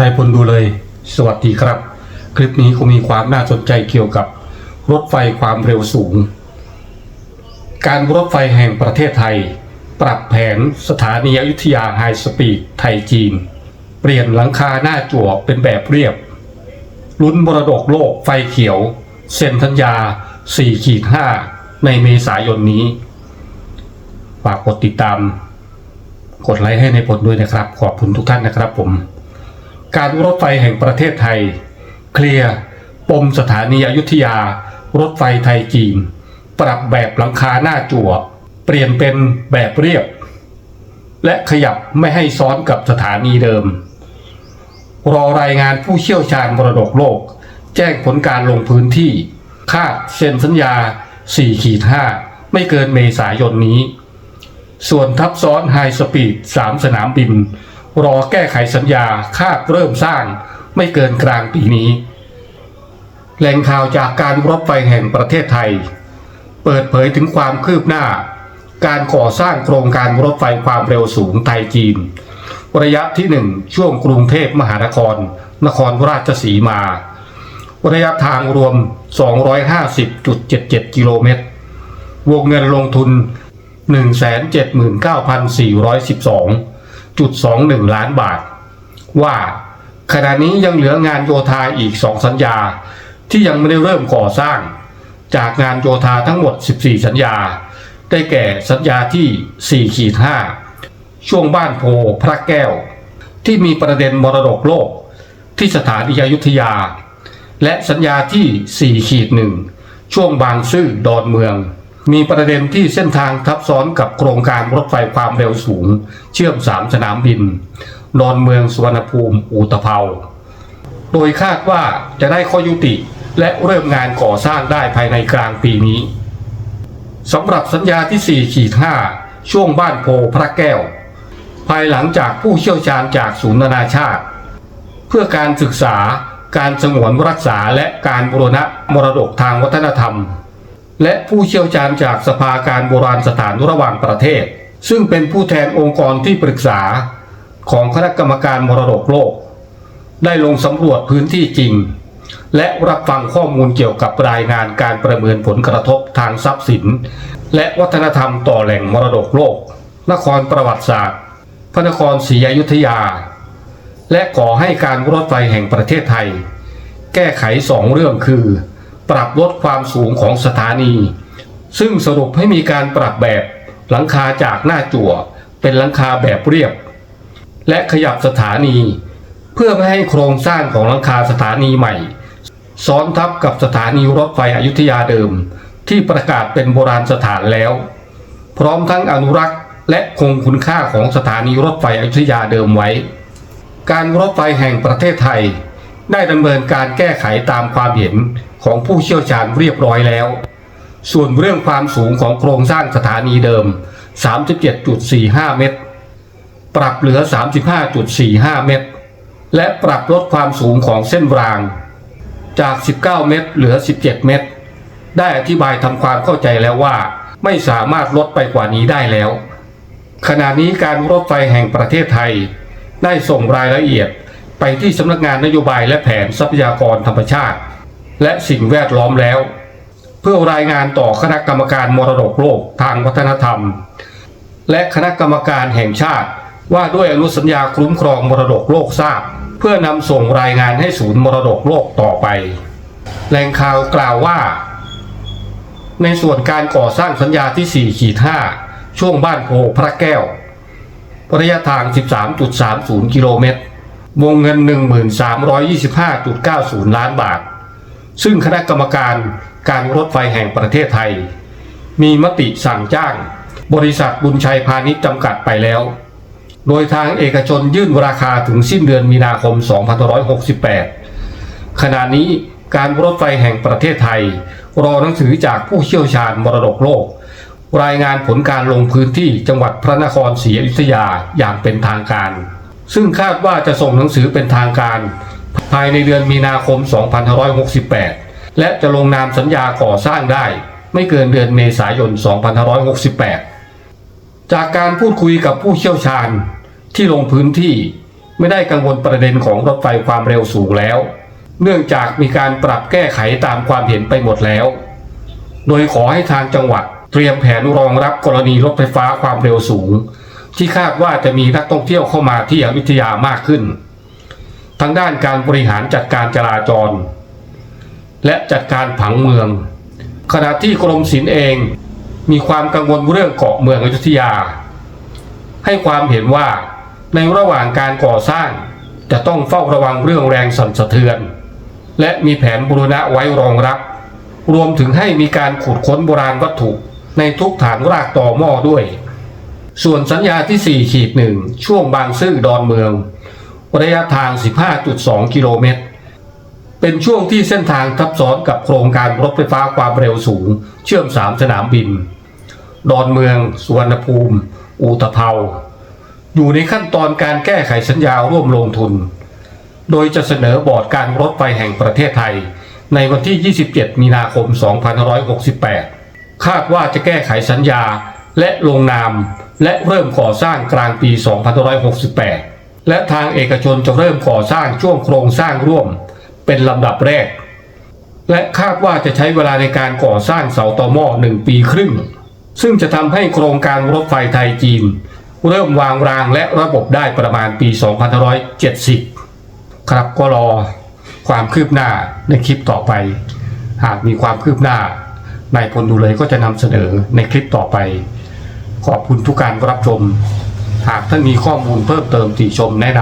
ไทยพลดูเลย สวัสดีครับ คลิปนี้คงมีความน่าสนใจเกี่ยวกับรถไฟความเร็วสูง การรถไฟแห่งประเทศไทย ปรับแผนสถานีอยุธยาไฮสปีดไทยจีน เปลี่ยนหลังคาหน้าจั่วเป็นแบบเรียบ ลุ้นมรดกโลกไฟเขียว เซ็นสัญญา4ขีด5ในเมษายนนี้ฝากกดติดตาม กดไลค์ให้ในผลด้วยนะครับ ขอบคุณทุกท่านนะครับผม การรถไฟแห่งประเทศไทย เคลียร์ปมสถานีอยุธยา รถไฟไทยจีน ปรับแบบหลังคาหน้าจั่ว เปลี่ยนเป็นแบบเรียบ และขยับไม่ให้ซ้อนกับสถานีเดิม รอรายงานผู้เชี่ยวชาญมรดกโลก แจ้งผลการลงพื้นที่ คาดเซ็นสัญญา 4 ขีด 5 ไม่เกินเมษายนนี้ ส่วนทับซ้อนไฮสปีด 3 สนามบิน รอแก้ไขสัญญาคาดเริ่มสร้างไม่เกินกลางปีนี้ แหล่งข่าวจากการรถไฟแห่งประเทศไทย เปิดเผยถึงความคืบหน้า การก่อสร้างโครงการรถไฟความเร็วสูงไทยจีน ระยะที่ 1 ช่วงกรุงเทพมหานคร นครราชสีมา ระยะทางรวม 250.77 กิโลเมตร วงเงินลงทุน 1.21 ล้านบาท ว่าขณะนี้ยังเหลืองานโยธาอีก 2 สัญญา ที่ยังไม่ได้เริ่มก่อสร้าง จากงานโยธาทั้งหมด 14 สัญญา ได้แก่สัญญาที่ 4 ขีด 5 ช่วงบ้านโพพระแก้ว ที่มีประเด็นมรดกโลก ที่สถานีอยุธยา และสัญญาที่ 4 ขีดหนึ่งช่วงบางซื่อดอนเมือง มีประเด็นที่เส้นทางทับซ้อนกับโครงการรถไฟความเร็วสูง เชื่อมสามสนามบินดอนเมืองสุวรรณภูมิอูตะเภาโดยคาดว่าจะได้ข้อยุติและเริ่มงานก่อสร้างได้ภายในกลางปีนี้สำหรับสัญญาที่4ขีด5ช่วงบ้านโพพระแก้ว ภายหลังจากผู้เชี่ยวชาญจากศูนย์นานาชาติ เพื่อการศึกษาการสงวนรักษาและการบูรณะมรดกทางวัฒนธรรม และผู้เชี่ยวชาญจากสภาการโบราณสถานระหว่างประเทศ ซึ่งเป็นผู้แทนองค์กรที่ปรึกษาของคณะกรรมการมรดกโลก ได้ลงสำรวจพื้นที่จริง และรับฟังข้อมูลเกี่ยวกับรายงานการประเมินผลกระทบทางทรัพย์สิน และวัฒนธรรมต่อแหล่งมรดกโลก นครประวัติศาสตร์ พระนครศรีอยุธยา และขอให้การรถไฟแห่งประเทศไทย แก้ไขสองเรื่องคือ ปรับลดความสูงของสถานี ซึ่งสรุปให้มีการปรับแบบหลังคาจากหน้าจั่ว เป็นหลังคาแบบเรียบ และขยับสถานี เพื่อไม่ให้โครงสร้างของหลังคาสถานีใหม่ ซ้อนทับกับสถานีรถไฟอยุธยาเดิม ที่ประกาศเป็นโบราณสถานแล้ว พร้อมทั้งอนุรักษ์และคงคุณค่าของสถานีรถไฟอยุธยาเดิมไว้ การรถไฟแห่งประเทศไทย ได้ดำเนินการแก้ไขตามความเห็น ของผู้เชี่ยวชาญเรียบร้อยแล้ว ส่วนเรื่องความสูงของโครงสร้างสถานีเดิม 37.45 เมตร ปรับเหลือ 35.45 เมตร และปรับลดความสูงของเส้นราง จาก 19 เมตร เหลือ 17 เมตร ได้อธิบายทำความเข้าใจแล้วว่า ไม่สามารถลดไปกว่านี้ได้แล้ว ขณะนี้การรถไฟแห่งประเทศไทย ได้ส่งรายละเอียดไปที่สำนักงานนโยบายและแผนทรัพยากรธรรมชาติ และสิ่งแวดล้อมแล้ว เพื่อรายงานต่อคณะกรรมการมรดกโลกทางวัฒนธรรม และคณะกรรมการแห่งชาติ ว่าด้วยอนุสัญญาคุ้มครองมรดกโลกทราบ เพื่อนำส่งรายงานให้ศูนย์มรดกโลกต่อไปแหล่งข่าวกล่าวว่า ในส่วนการก่อสร้างสัญญาที่ 4 ขีด 5 ช่วงบ้านโพพระแก้วระยะทาง 13.30 กิโลเมตร วงเงิน 1325.90 ล้านบาท ซึ่งคณะกรรมการการรถไฟแห่งประเทศไทย มีมติสั่งจ้าง บริษัทบุญชัยพาณิชย์จำกัดไปแล้ว โดยทางเอกชนยื่นราคาถึงสิ้นเดือนมีนาคม 2568 ขณะนี้การรถไฟแห่งประเทศไทย รอหนังสือจากผู้เชี่ยวชาญมรดกโลก รายงานผลการลงพื้นที่จังหวัดพระนครศรีอยุธยาอย่างเป็นทางการ ซึ่งคาดว่าจะส่งหนังสือเป็นทางการ ภายในเดือนมีนาคม 2568 และจะลงนามสัญญาก่อสร้างได้ ไม่เกินเดือนเมษายน 2568 จากการพูดคุยกับผู้เชี่ยวชาญที่ลงพื้นที่ไม่ได้กังวลประเด็นของรถไฟความเร็วสูงแล้ว เนื่องจากมีการปรับแก้ไขตามความเห็นไปหมดแล้ว โดยขอให้ทางจังหวัดเตรียมแผนรองรับกรณีรถไฟฟ้าความเร็วสูง ที่คาดว่าจะมีนักท่องเที่ยวเข้ามาที่อยุธยามากขึ้น ทั้งด้านการบริหารจัดการจราจร และจัดการผังเมือง ขณะที่กรมศิลป์เองมีความกังวลเรื่องเกาะเมืองอยุธยา ให้ความเห็นว่าในระหว่างการก่อสร้างจะต้องเฝ้าระวังเรื่องแรงสั่นสะเทือน และมีแผนบูรณะไว้รองรับ รวมถึงให้มีการขุดค้นโบราณวัตถุในทุกฐานรากต่อหม้อด้วย ส่วนสัญญาที่4ขีดหนึ่งช่วงบางซื่อดอนเมือง ระยะทาง 15.2 กิโลเมตร เป็นช่วงที่เส้นทางทับซ้อนกับโครงการรถไฟฟ้าความเร็วสูง เชื่อม 3 สนามบิน ดอนเมือง สุวรรณภูมิอูตะเภาอยู่ในขั้นตอนการแก้ไขสัญญาร่วมลงทุน โดยจะเสนอบอร์ดการรถไฟแห่งประเทศไทย ในวันที่ 27 มีนาคม 2568 คาดว่าจะแก้ไขสัญญาและลงนามและเริ่มก่อสร้างกลางปี 2568 และทางเอกชนจะเริ่มก่อสร้างช่วงโครงสร้างร่วม เป็นลำดับแรก และคาดว่าจะใช้เวลาในการก่อสร้างเสาต่อหม้อหนึ่งปีครึ่ง ซึ่งจะทำให้โครงการรถไฟไทยจีน เริ่มวางรางและระบบได้ประมาณปี 2570 ครับก็รอความคืบหน้าในคลิปต่อไป หากมีความคืบหน้านายพลดูเลยก็จะนำเสนอในคลิปต่อไป ขอบคุณทุกการรับชม หากท่านมีข้อมูลเพิ่มเติมติชมแนะน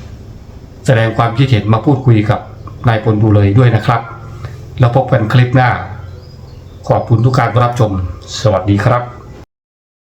ำแสดงความคิดเห็นมาพูดคุยกับนายพลดูเลยด้วยนะครับ แล้วพบกันคลิปหน้า ขอบคุณทุกการรับชม สวัสดีครับ